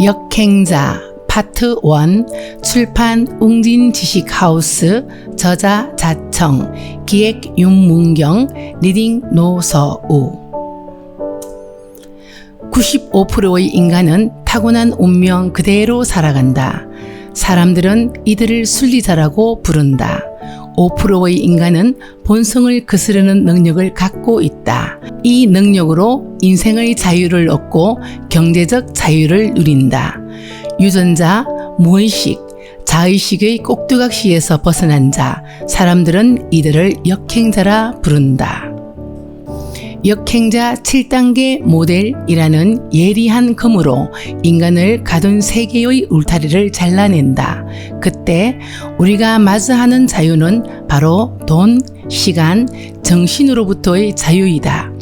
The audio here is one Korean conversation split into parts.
역행자 파트 1 출판 웅진 지식하우스 저자 자청 기획 윤문경 리딩 노서우 95%의 인간은 타고난 운명 그대로 살아간다. 사람들은 이들을 순리자라고 부른다. 5%의 인간은 본성을 거스르는 능력을 갖고 있다. 이 능력으로 인생의 자유를 얻고 경제적 자유를 누린다. 유전자, 무의식, 자의식의 꼭두각시에서 벗어난 자, 사람들은 이들을 역행자라 부른다. 역행자 7단계 모델이라는 예리한 검으로 인간을 가둔 세계의 울타리를 잘라낸다. 그때 우리가 마주하는 자유는 바로 돈, 시간, 정신으로부터의 자유이다.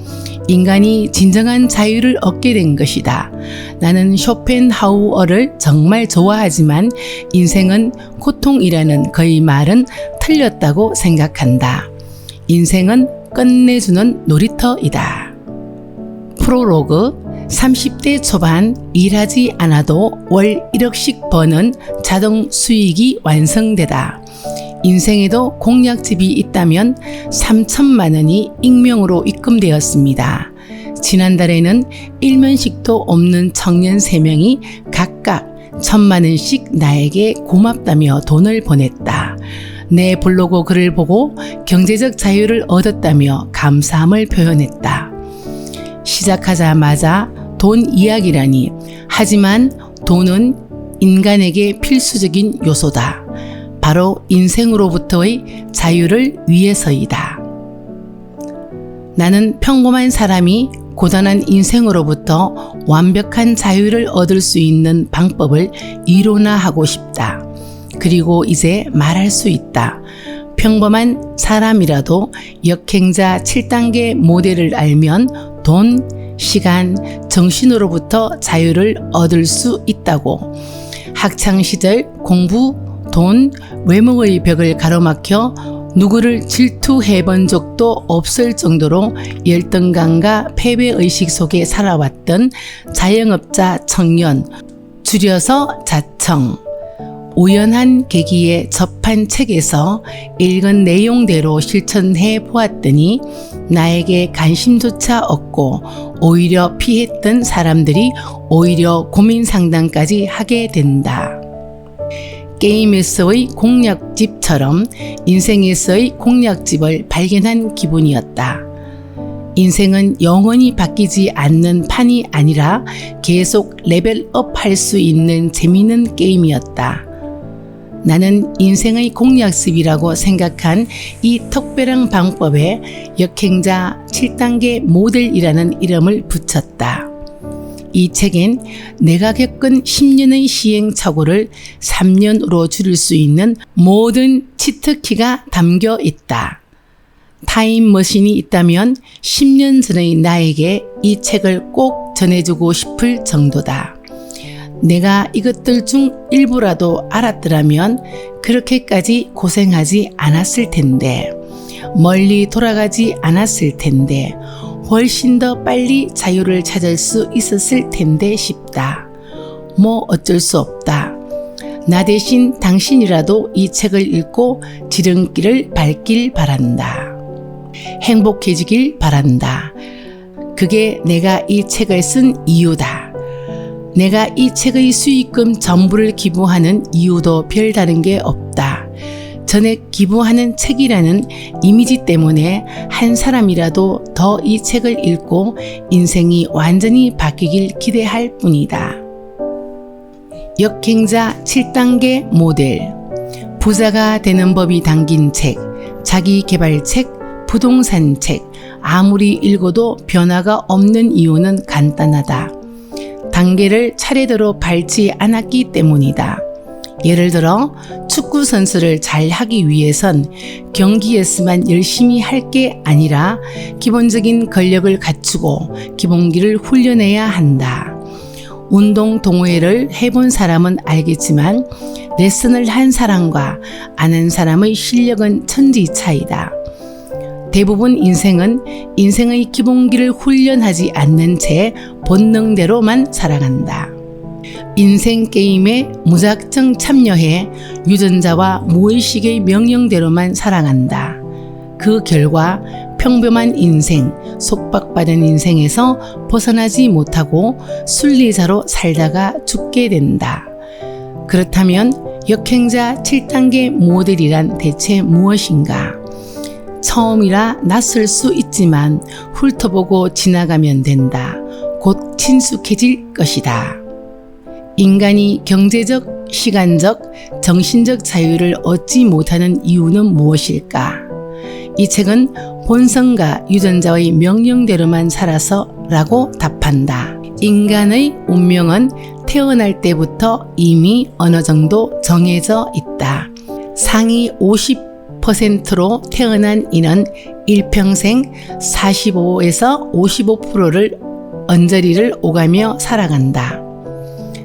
인간이 진정한 자유를 얻게 된 것이다. 나는 쇼펜하우어를 정말 좋아하지만 인생은 고통이라는 그의 말은 틀렸다고 생각한다. 인생은 끝내주는 놀이터이다. 프로로그 30대 초반 일하지 않아도 월 1억씩 버는 자동 수익이 완성되다. 인생에도 공약집이 있다면 3천만 원이 익명으로 입금되었습니다. 지난달에는 일면식도 없는 청년 3명이 각각 천만 원씩 나에게 고맙다며 돈을 보냈다. 내 블로그 글을 보고 경제적 자유를 얻었다며 감사함을 표현했다. 시작하자마자 돈 이야기라니. 하지만 돈은 인간에게 필수적인 요소다. 바로 인생으로부터의 자유를 위해서이다. 나는 평범한 사람이 고단한 인생으로부터 완벽한 자유를 얻을 수 있는 방법을 이론화하고 싶다. 그리고 이제 말할 수 있다. 평범한 사람이라도 역행자 7단계 모델을 알면 돈, 시간, 정신으로부터 자유를 얻을 수 있다고. 학창시절 공부, 돈, 외모의 벽을 가로막혀 누구를 질투해 본 적도 없을 정도로 열등감과 패배의식 속에 살아왔던 자영업자 청년, 줄여서 자청. 우연한 계기에 접한 책에서 읽은 내용대로 실천해 보았더니 나에게 관심조차 없고 오히려 피했던 사람들이 오히려 고민 상담까지 하게 된다. 게임에서의 공략집처럼 인생에서의 공략집을 발견한 기분이었다. 인생은 영원히 바뀌지 않는 판이 아니라 계속 레벨업 할 수 있는 재미있는 게임이었다. 나는 인생의 공략습이라고 생각한 이 특별한 방법에 역행자 7단계 모델이라는 이름을 붙였다. 이 책엔 내가 겪은 10년의 시행착오를 3년으로 줄일 수 있는 모든 치트키가 담겨 있다. 타임머신이 있다면 10년 전의 나에게 이 책을 꼭 전해주고 싶을 정도다. 내가 이것들 중 일부라도 알았더라면 그렇게까지 고생하지 않았을 텐데, 멀리 돌아가지 않았을 텐데, 훨씬 더 빨리 자유를 찾을 수 있었을 텐데 싶다. 뭐 어쩔 수 없다. 나 대신 당신이라도 이 책을 읽고 지름길을 밟길 바란다. 행복해지길 바란다. 그게 내가 이 책을 쓴 이유다. 내가 이 책의 수익금 전부를 기부하는 이유도 별다른 게 없다. 전에 기부하는 책이라는 이미지 때문에 한 사람이라도 더 이 책을 읽고 인생이 완전히 바뀌길 기대할 뿐이다. 역행자 7단계 모델 부자가 되는 법이 담긴 책, 자기 개발 책, 부동산 책, 아무리 읽어도 변화가 없는 이유는 간단하다. 단계를 차례대로 밟지 않았기 때문이다. 예를 들어 축구 선수를 잘 하기 위해선 경기에서만 열심히 할 게 아니라 기본적인 근력을 갖추고 기본기를 훈련해야 한다. 운동 동호회를 해본 사람은 알겠지만 레슨을 한 사람과 아는 사람의 실력은 천지 차이다. 대부분 인생은 인생의 기본기를 훈련하지 않는 채 본능대로만 살아간다. 인생 게임에 무작정 참여해 유전자와 무의식의 명령대로만 살아간다. 그 결과 평범한 인생, 속박받은 인생에서 벗어나지 못하고 순리자로 살다가 죽게 된다. 그렇다면 역행자 7단계 모델이란 대체 무엇인가? 처음이라 낯설 수 있지만 훑어보고 지나가면 된다. 곧 친숙해질 것이다. 인간이 경제적, 시간적, 정신적 자유를 얻지 못하는 이유는 무엇일까? 이 책은 본성과 유전자의 명령대로만 살아서 라고 답한다. 인간의 운명은 태어날 때부터 이미 어느 정도 정해져 있다. 상위 50%로 태어난 이는 일평생 45에서 55%를 언저리를 오가며 살아간다.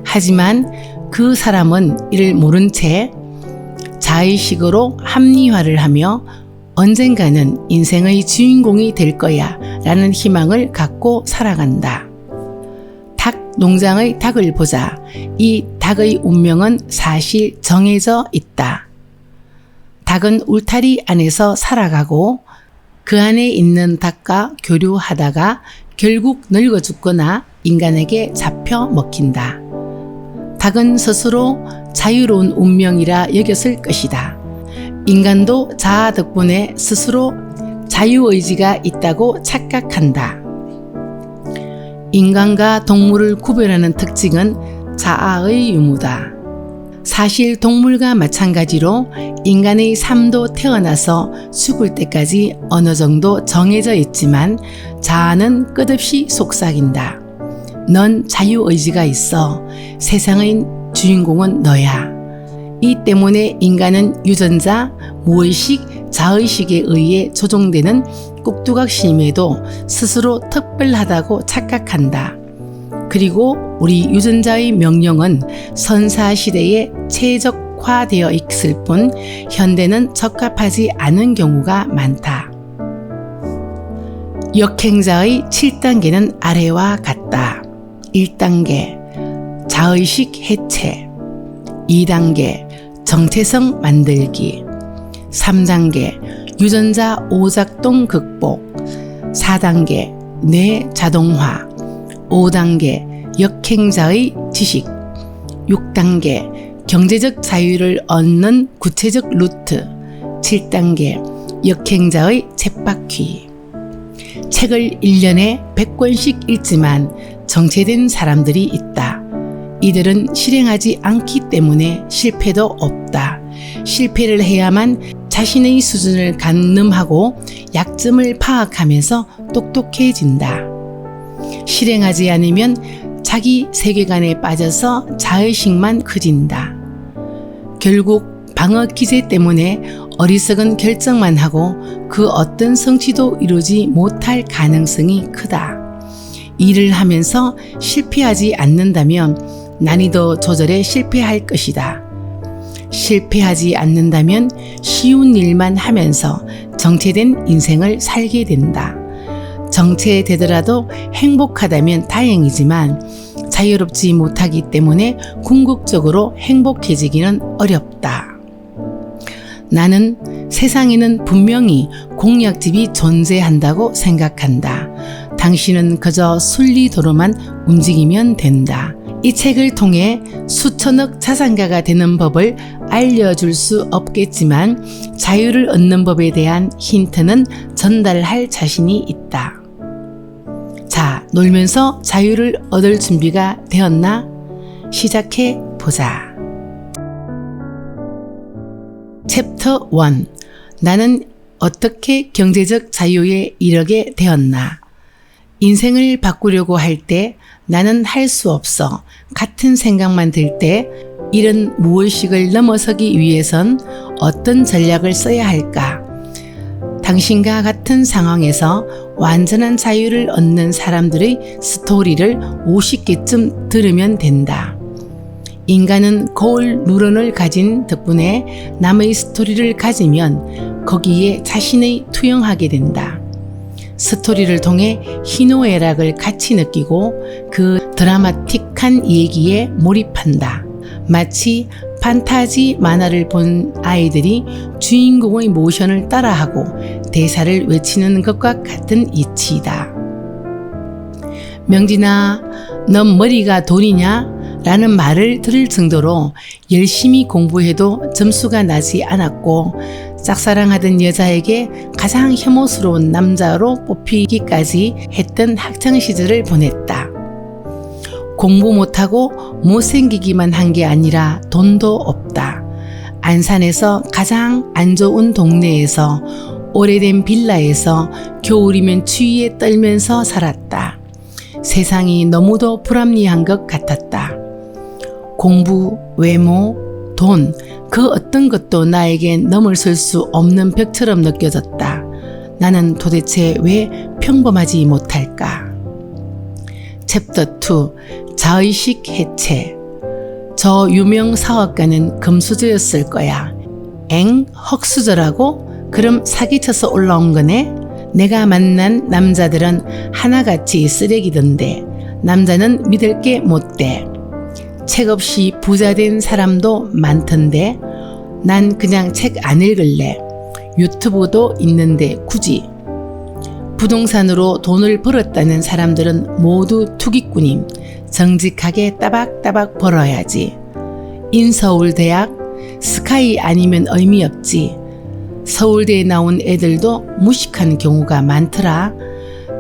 하지만 그 사람은 이를 모른 채 자의식으로 합리화를 하며 언젠가는 인생의 주인공이 될 거야 라는 희망을 갖고 살아간다. 닭 농장의 닭을 보자. 이 닭의 운명은 사실 정해져 있다. 닭은 울타리 안에서 살아가고 그 안에 있는 닭과 교류하다가 결국 늙어 죽거나 인간에게 잡혀 먹힌다. 닭은 스스로 자유로운 운명이라 여겼을 것이다. 인간도 자아 덕분에 스스로 자유의지가 있다고 착각한다. 인간과 동물을 구별하는 특징은 자아의 유무다. 사실 동물과 마찬가지로 인간의 삶도 태어나서 죽을 때까지 어느 정도 정해져 있지만 자아는 끝없이 속삭인다. 넌 자유의지가 있어. 세상의 주인공은 너야. 이 때문에 인간은 유전자, 무의식, 자의식에 의해 조종되는 꾹두각심에도 스스로 특별하다고 착각한다. 그리고 우리 유전자의 명령은 선사시대에 최적화되어 있을 뿐 현대는 적합하지 않은 경우가 많다. 역행자의 7단계는 아래와 같다. 1단계 자의식 해체 2단계 정체성 만들기 3단계 유전자 오작동 극복 4단계 뇌 자동화 5단계 역행자의 지식 6단계 경제적 자유를 얻는 구체적 루트 7단계 역행자의 쳇바퀴 책을 1년에 100권씩 읽지만 정체된 사람들이 있다. 이들은 실행하지 않기 때문에 실패도 없다. 실패를 해야만 자신의 수준을 간늠하고 약점을 파악하면서 똑똑해진다. 실행하지 않으면 자기 세계관에 빠져서 자의식만 커진다. 결국 방어 기제 때문에 어리석은 결정만 하고 그 어떤 성취도 이루지 못할 가능성이 크다. 일을 하면서 실패하지 않는다면 난이도 조절에 실패할 것이다. 실패하지 않는다면 쉬운 일만 하면서 정체된 인생을 살게 된다. 정체되더라도 행복하다면 다행이지만 자유롭지 못하기 때문에 궁극적으로 행복해지기는 어렵다. 나는 세상에는 분명히 공약집이 존재한다고 생각한다. 당신은 그저 순리도로만 움직이면 된다. 이 책을 통해 수천억 자산가가 되는 법을 알려줄 수 없겠지만 자유를 얻는 법에 대한 힌트는 전달할 자신이 있다. 자, 놀면서 자유를 얻을 준비가 되었나? 시작해 보자. 챕터 1 나는 어떻게 경제적 자유에 이르게 되었나? 인생을 바꾸려고 할 때 나는 할 수 없어. 같은 생각만 들 때 이런 무의식을 넘어서기 위해선 어떤 전략을 써야 할까? 당신과 같은 상황에서 완전한 자유를 얻는 사람들의 스토리를 50개쯤 들으면 된다. 인간은 거울 누런을 가진 덕분에 남의 스토리를 가지면 거기에 자신의 투영하게 된다. 스토리를 통해 희노애락을 같이 느끼고 그 드라마틱한 얘기에 몰입한다. 마치 판타지 만화를 본 아이들이 주인공의 모션을 따라하고 대사를 외치는 것과 같은 이치이다. 명진아, 넌 머리가 돈이냐? 라는 말을 들을 정도로 열심히 공부해도 점수가 나지 않았고 짝사랑하던 여자에게 가장 혐오스러운 남자로 뽑히기까지 했던 학창 시절을 보냈다. 공부 못하고 못생기기만 한 게 아니라 돈도 없다. 안산에서 가장 안 좋은 동네에서 오래된 빌라에서 겨울이면 추위에 떨면서 살았다. 세상이 너무도 불합리한 것 같았다. 공부, 외모, 돈, 그 어떤 것도 나에겐 넘어설 수 없는 벽처럼 느껴졌다. 나는 도대체 왜 평범하지 못할까? 챕터 2 자의식 해체 저 유명 사업가는 금수저였을 거야. 엥? 헉수저라고? 그럼 사기쳐서 올라온 거네? 내가 만난 남자들은 하나같이 쓰레기던데 남자는 믿을 게 못돼. 책 없이 부자 된 사람도 많던데 난 그냥 책 안 읽을래. 유튜브도 있는데 굳이. 부동산으로 돈을 벌었다는 사람들은 모두 투기꾼임. 정직하게 따박따박 벌어야지. 인서울대학 스카이 아니면 의미 없지. 서울대에 나온 애들도 무식한 경우가 많더라.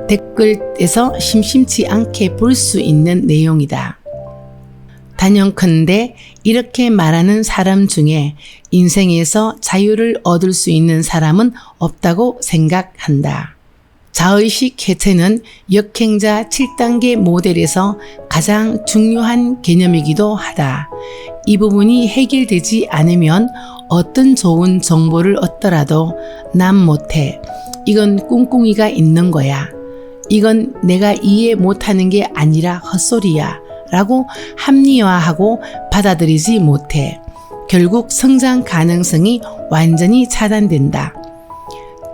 댓글에서 심심치 않게 볼 수 있는 내용이다. 단연컨대 이렇게 말하는 사람 중에 인생에서 자유를 얻을 수 있는 사람은 없다고 생각한다. 자의식 해체는 역행자 7단계 모델에서 가장 중요한 개념이기도 하다. 이 부분이 해결되지 않으면 어떤 좋은 정보를 얻더라도 난 못해. 이건 꿍꿍이가 있는 거야. 이건 내가 이해 못하는 게 아니라 헛소리야. 라고 합리화하고 받아들이지 못해. 결국 성장 가능성이 완전히 차단된다.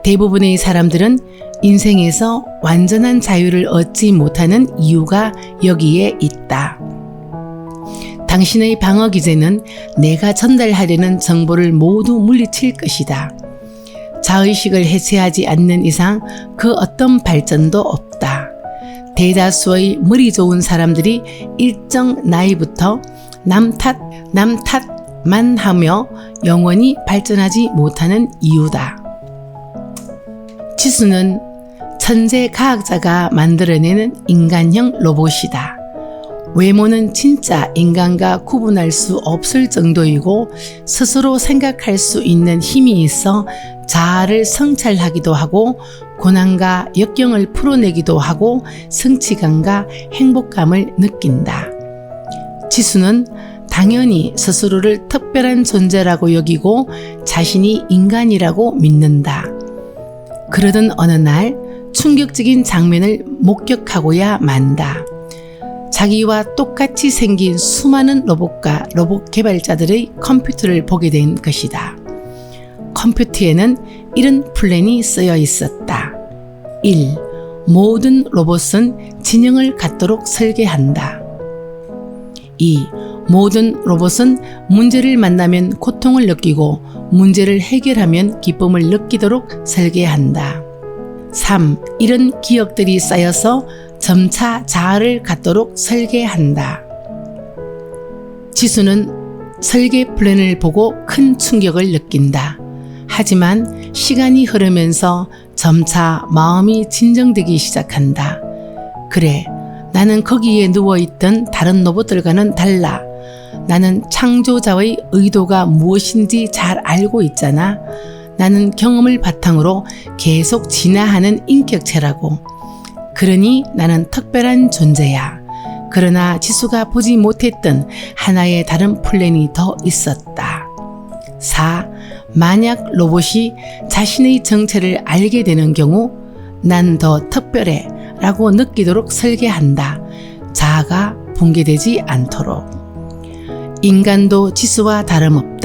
대부분의 사람들은 인생에서 완전한 자유를 얻지 못하는 이유가 여기에 있다. 당신의 방어 기제는 내가 전달하려는 정보를 모두 물리칠 것이다. 자의식을 해체하지 않는 이상 그 어떤 발전도 없다. 대다수의 머리 좋은 사람들이 일정 나이부터 남 탓, 남 탓만 하며 영원히 발전하지 못하는 이유다. 지수는 천재 과학자가 만들어내는 인간형 로봇이다. 외모는 진짜 인간과 구분할 수 없을 정도이고 스스로 생각할 수 있는 힘이 있어 자아를 성찰하기도 하고 고난과 역경을 풀어내기도 하고 성취감과 행복감을 느낀다. 지수는 당연히 스스로를 특별한 존재라고 여기고 자신이 인간이라고 믿는다. 그러던 어느 날 충격적인 장면을 목격하고야 만다. 자기와 똑같이 생긴 수많은 로봇과 로봇 개발자들의 컴퓨터를 보게 된 것이다. 컴퓨터에는 이런 플랜이 쓰여 있었다. 1. 모든 로봇은 진영을 갖도록 설계한다. 2. 모든 로봇은 문제를 만나면 고통을 느끼고 문제를 해결하면 기쁨을 느끼도록 설계한다. 3. 이런 기억들이 쌓여서 점차 자아를 갖도록 설계한다. 지수는 설계 플랜을 보고 큰 충격을 느낀다. 하지만 시간이 흐르면서 점차 마음이 진정되기 시작한다. 그래, 나는 거기에 누워있던 다른 로봇들과는 달라. 나는 창조자의 의도가 무엇인지 잘 알고 있잖아. 나는 경험을 바탕으로 계속 진화하는 인격체라고. 그러니 나는 특별한 존재야. 그러나 지수가 보지 못했던 하나의 다른 플랜이 더 있었다. 4. 만약 로봇이 자신의 정체를 알게 되는 경우 난 더 특별해 라고 느끼도록 설계한다. 자아가 붕괴되지 않도록. 인간도 지수와 다름없다.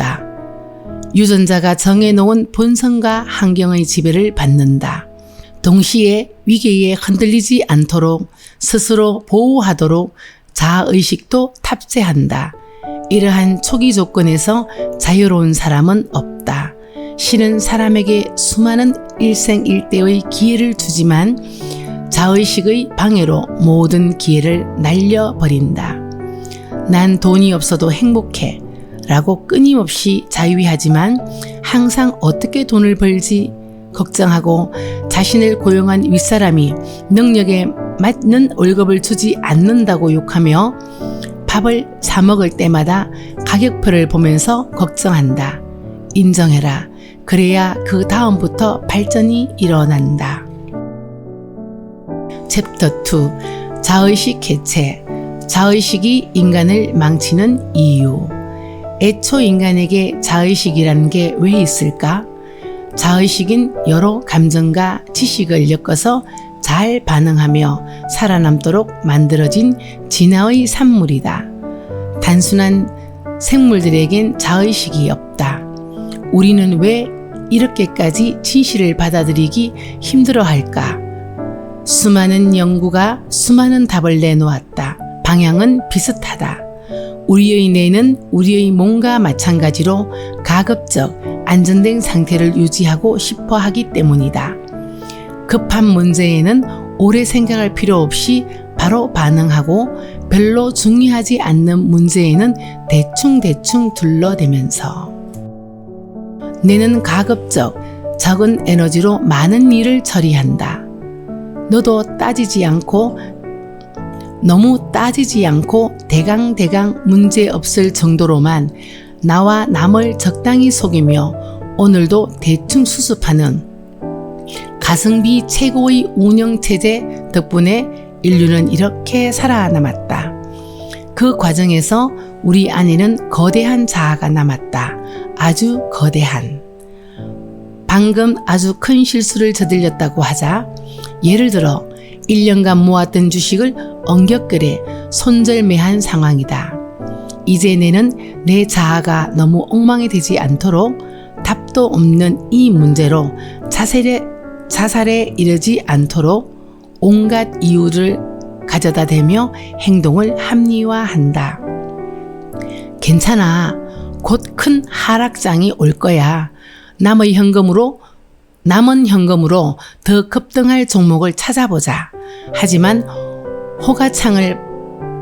유전자가 정해놓은 본성과 환경의 지배를 받는다. 동시에 위기에 흔들리지 않도록 스스로 보호하도록 자의식도 탑재한다. 이러한 초기 조건에서 자유로운 사람은 없다. 신은 사람에게 수많은 일생일대의 기회를 주지만 자의식의 방해로 모든 기회를 날려버린다. 난 돈이 없어도 행복해. 라고 끊임없이 자유하지만 항상 어떻게 돈을 벌지 걱정하고 자신을 고용한 윗사람이 능력에 맞는 월급을 주지 않는다고 욕하며 밥을 사 먹을 때마다 가격표를 보면서 걱정한다. 인정해라. 그래야 그 다음부터 발전이 일어난다. 챕터 2 자의식 개체 자의식이 인간을 망치는 이유 애초 인간에게 자의식이라는 게 왜 있을까? 자의식인 여러 감정과 지식을 엮어서 잘 반응하며 살아남도록 만들어진 진화의 산물이다. 단순한 생물들에겐 자의식이 없다. 우리는 왜 이렇게까지 진실을 받아들이기 힘들어 할까? 수많은 연구가 수많은 답을 내놓았다. 방향은 비슷하다. 우리의 뇌는 우리의 몸과 마찬가지로 가급적 안전된 상태를 유지하고 싶어 하기 때문이다. 급한 문제에는 오래 생각할 필요 없이 바로 반응하고 별로 중요하지 않는 문제에는 대충대충 둘러대면서 뇌는 가급적 적은 에너지로 많은 일을 처리한다. 너도 따지지 않고 너무 따지지 않고 대강대강 문제 없을 정도로만 나와 남을 적당히 속이며 오늘도 대충 수습하는 가성비 최고의 운영체제 덕분에 인류는 이렇게 살아남았다. 그 과정에서 우리 안에는 거대한 자아가 남았다. 아주 거대한. 방금 아주 큰 실수를 저질렀다고 하자 예를 들어 1년간 모았던 주식을 엉격거래 손절매한 상황이다. 이제 내는 내 자아가 너무 엉망이 되지 않도록 답도 없는 이 문제로 자살에, 자살에 이르지 않도록 온갖 이유를 가져다 대며 행동을 합리화한다. 괜찮아. 곧 큰 하락장이 올 거야. 남의 현금으로 남은 현금으로 더 급등할 종목을 찾아보자. 하지만 호가창을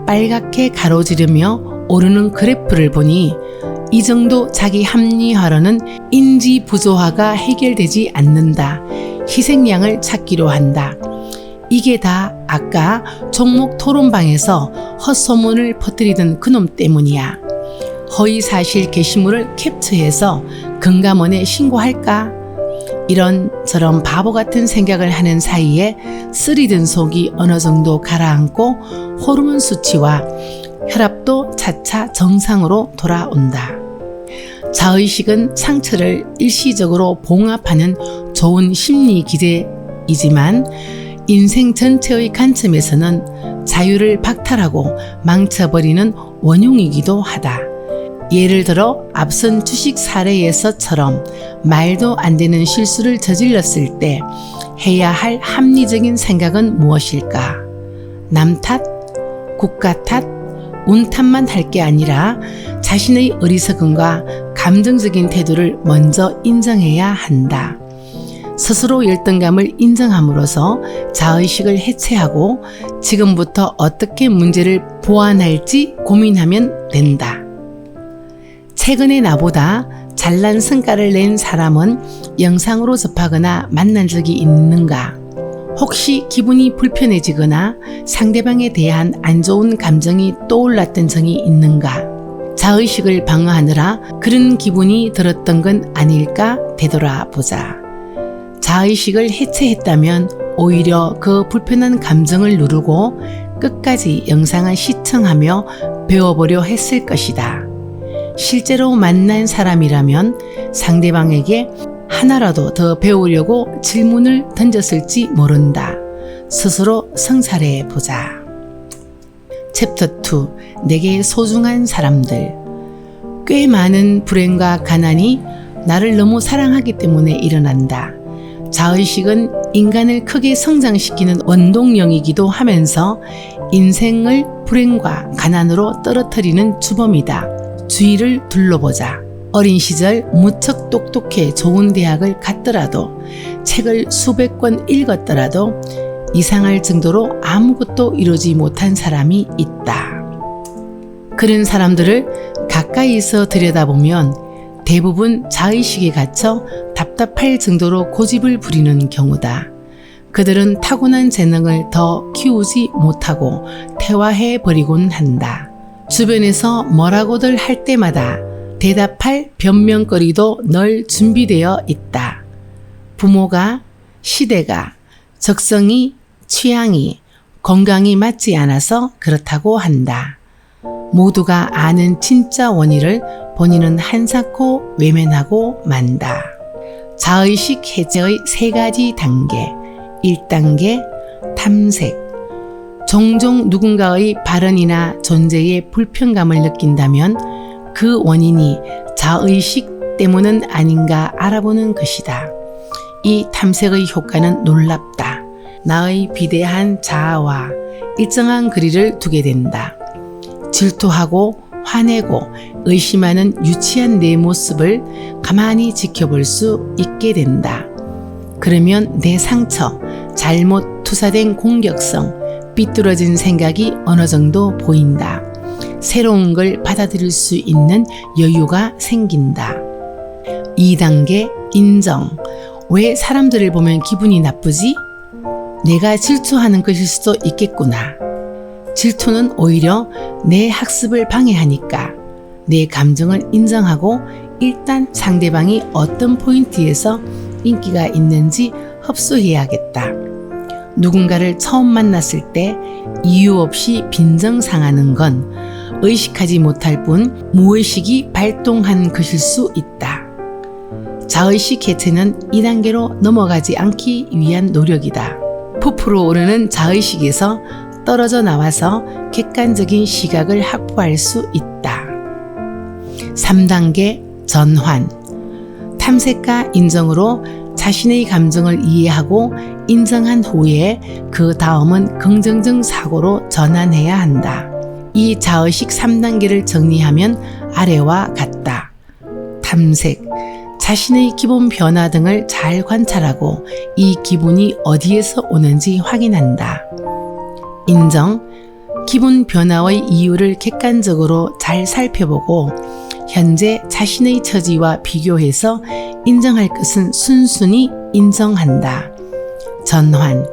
빨갛게 가로지르며 오르는 그래프를 보니 이 정도 자기 합리화로는 인지 부조화가 해결되지 않는다. 희생양을 찾기로 한다. 이게 다 아까 종목 토론방에서 헛소문을 퍼뜨리던 그놈 때문이야. 허위사실 게시물을 캡처해서 금감원에 신고할까? 이런저런 바보 같은 생각을 하는 사이에 쓰리든 속이 어느 정도 가라앉고 호르몬 수치와 혈압도 차차 정상으로 돌아온다. 자의식은 상처를 일시적으로 봉합하는 좋은 심리 기제이지만 인생 전체의 관점에서는 자유를 박탈하고 망쳐버리는 원흉이기도 하다. 예를 들어 앞선 주식 사례에서처럼 말도 안 되는 실수를 저질렀을 때 해야 할 합리적인 생각은 무엇일까? 남 탓, 국가 탓, 운 탓만 할 게 아니라 자신의 어리석음과 감정적인 태도를 먼저 인정해야 한다. 스스로 열등감을 인정함으로써 자의식을 해체하고 지금부터 어떻게 문제를 보완할지 고민하면 된다. 최근에 나보다 잘난 성과를 낸 사람은 영상으로 접하거나 만난 적이 있는가? 혹시 기분이 불편해지거나 상대방에 대한 안 좋은 감정이 떠올랐던 적이 있는가? 자의식을 방어하느라 그런 기분이 들었던 건 아닐까 되돌아보자. 자의식을 해체했다면 오히려 그 불편한 감정을 누르고 끝까지 영상을 시청하며 배워보려 했을 것이다. 실제로 만난 사람이라면 상대방에게 하나라도 더 배우려고 질문을 던졌을지 모른다. 스스로 성찰해 보자. 챕터 2 내게 소중한 사람들 꽤 많은 불행과 가난이 나를 너무 사랑하기 때문에 일어난다. 자의식은 인간을 크게 성장시키는 원동력이기도 하면서 인생을 불행과 가난으로 떨어뜨리는 주범이다. 주위를 둘러보자. 어린 시절 무척 똑똑해 좋은 대학을 갔더라도 책을 수백 권 읽었더라도 이상할 정도로 아무것도 이루지 못한 사람이 있다. 그런 사람들을 가까이서 들여다보면 대부분 자의식에 갇혀 답답할 정도로 고집을 부리는 경우다. 그들은 타고난 재능을 더 키우지 못하고 퇴화해 버리곤 한다. 주변에서 뭐라고들 할 때마다 대답할 변명거리도 널 준비되어 있다. 부모가, 시대가, 적성이, 취향이, 건강이 맞지 않아서 그렇다고 한다. 모두가 아는 진짜 원인을 본인은 한사코 외면하고 만다. 자의식 해제의 세 가지 단계. 1단계 탐색. 종종 누군가의 발언이나 존재에 불편감을 느낀다면 그 원인이 자의식 때문은 아닌가 알아보는 것이다. 이 탐색의 효과는 놀랍다. 나의 비대한 자아와 일정한 거리를 두게 된다. 질투하고 화내고 의심하는 유치한 내 모습을 가만히 지켜볼 수 있게 된다. 그러면 내 상처, 잘못 투사된 공격성, 삐뚤어진 생각이 어느 정도 보인다. 새로운 걸 받아들일 수 있는 여유가 생긴다. 2단계 인정. 왜 사람들을 보면 기분이 나쁘지? 내가 질투하는 것일 수도 있겠구나. 질투는 오히려 내 학습을 방해하니까 내 감정을 인정하고 일단 상대방이 어떤 포인트에서 인기가 있는지 흡수해야겠다. 누군가를 처음 만났을 때 이유 없이 빈정상하는 건 의식하지 못할 뿐 무의식이 발동한 것일 수 있다. 자의식 개체는 이 단계로 넘어가지 않기 위한 노력이다. 부풀어 오르는 자의식에서 떨어져 나와서 객관적인 시각을 확보할 수 있다. 3단계 전환. 탐색과 인정으로 자신의 감정을 이해하고 인정한 후에 그 다음은 긍정적 사고로 전환해야 한다. 이 자의식 3단계를 정리하면 아래와 같다. 탐색. 자신의 기분 변화 등을 잘 관찰하고 이 기분이 어디에서 오는지 확인한다. 인정. 기분 변화의 이유를 객관적으로 잘 살펴보고 현재 자신의 처지와 비교해서 인정할 것은 순순히 인정한다. 전환.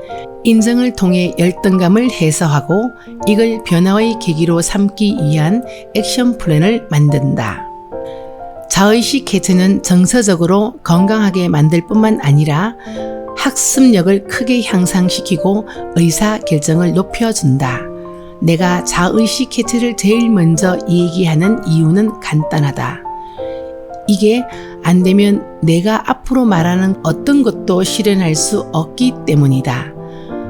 인정을 통해 열등감을 해소하고 이걸 변화의 계기로 삼기 위한 액션 플랜을 만든다. 자의식 개체는 정서적으로 건강하게 만들 뿐만 아니라 학습력을 크게 향상시키고 의사 결정을 높여준다. 내가 자의식 개체를 제일 먼저 얘기하는 이유는 간단하다. 이게 안 되면 내가 앞으로 말하는 어떤 것도 실현할 수 없기 때문이다.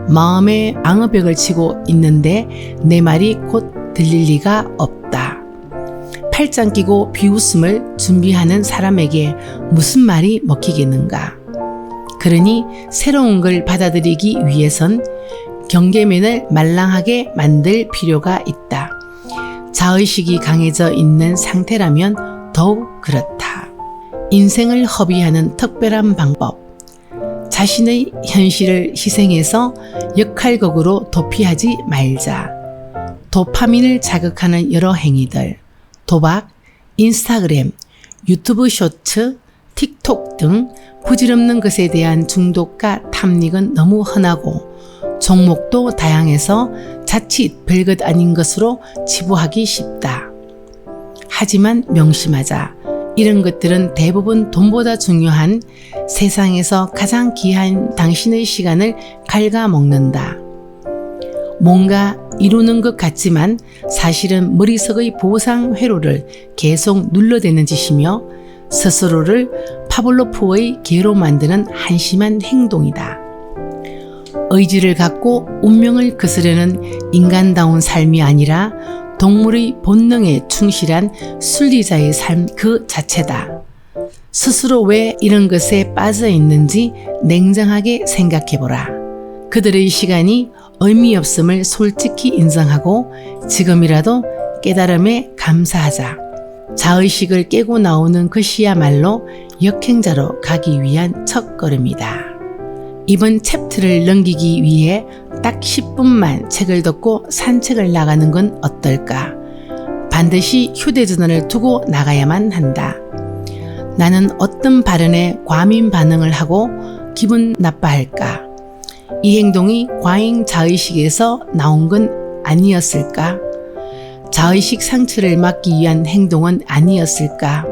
마음에 방어벽을 치고 있는데 내 말이 곧 들릴 리가 없다. 팔짱 끼고 비웃음을 준비하는 사람에게 무슨 말이 먹히겠는가? 그러니 새로운 걸 받아들이기 위해선 경계면을 말랑하게 만들 필요가 있다. 자의식이 강해져 있는 상태라면 더욱 그렇다. 인생을 허비하는 특별한 방법. 자신의 현실을 희생해서 역할극으로 도피하지 말자. 도파민을 자극하는 여러 행위들, 도박, 인스타그램, 유튜브 쇼츠, 틱톡 등 부질없는 것에 대한 중독과 탐닉은 너무 흔하고 종목도 다양해서 자칫 별것 아닌 것으로 치부하기 쉽다. 하지만 명심하자. 이런 것들은 대부분 돈보다 중요한 세상에서 가장 귀한 당신의 시간을 갉아먹는다. 뭔가 이루는 것 같지만 사실은 머릿속의 보상 회로를 계속 눌러대는 짓이며 스스로를 파블로프의 개로 만드는 한심한 행동이다. 의지를 갖고 운명을 거스르는 인간다운 삶이 아니라 동물의 본능에 충실한 순리자의 삶 그 자체다. 스스로 왜 이런 것에 빠져 있는지 냉정하게 생각해 보라. 그들의 시간이 의미 없음을 솔직히 인정하고 지금이라도 깨달음에 감사하자. 자의식을 깨고 나오는 것이야말로 역행자로 가기 위한 첫걸음이다. 이번 챕터를 넘기기 위해 딱 10분만 책을 덮고 산책을 나가는 건 어떨까? 반드시 휴대전화를 두고 나가야만 한다. 나는 어떤 발언에 과민 반응을 하고 기분 나빠할까? 이 행동이 과잉 자의식에서 나온 건 아니었을까? 자의식 상처를 막기 위한 행동은 아니었을까?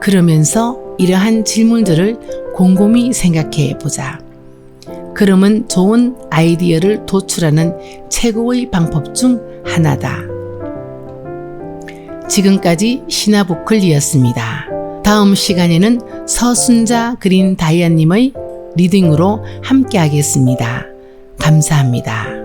그러면서 이러한 질문들을 곰곰이 생각해 보자. 그러면 좋은 아이디어를 도출하는 최고의 방법 중 하나다. 지금까지 시나보클이었습니다. 다음 시간에는 서순자 그린 다이아님의 리딩으로 함께 하겠습니다. 감사합니다.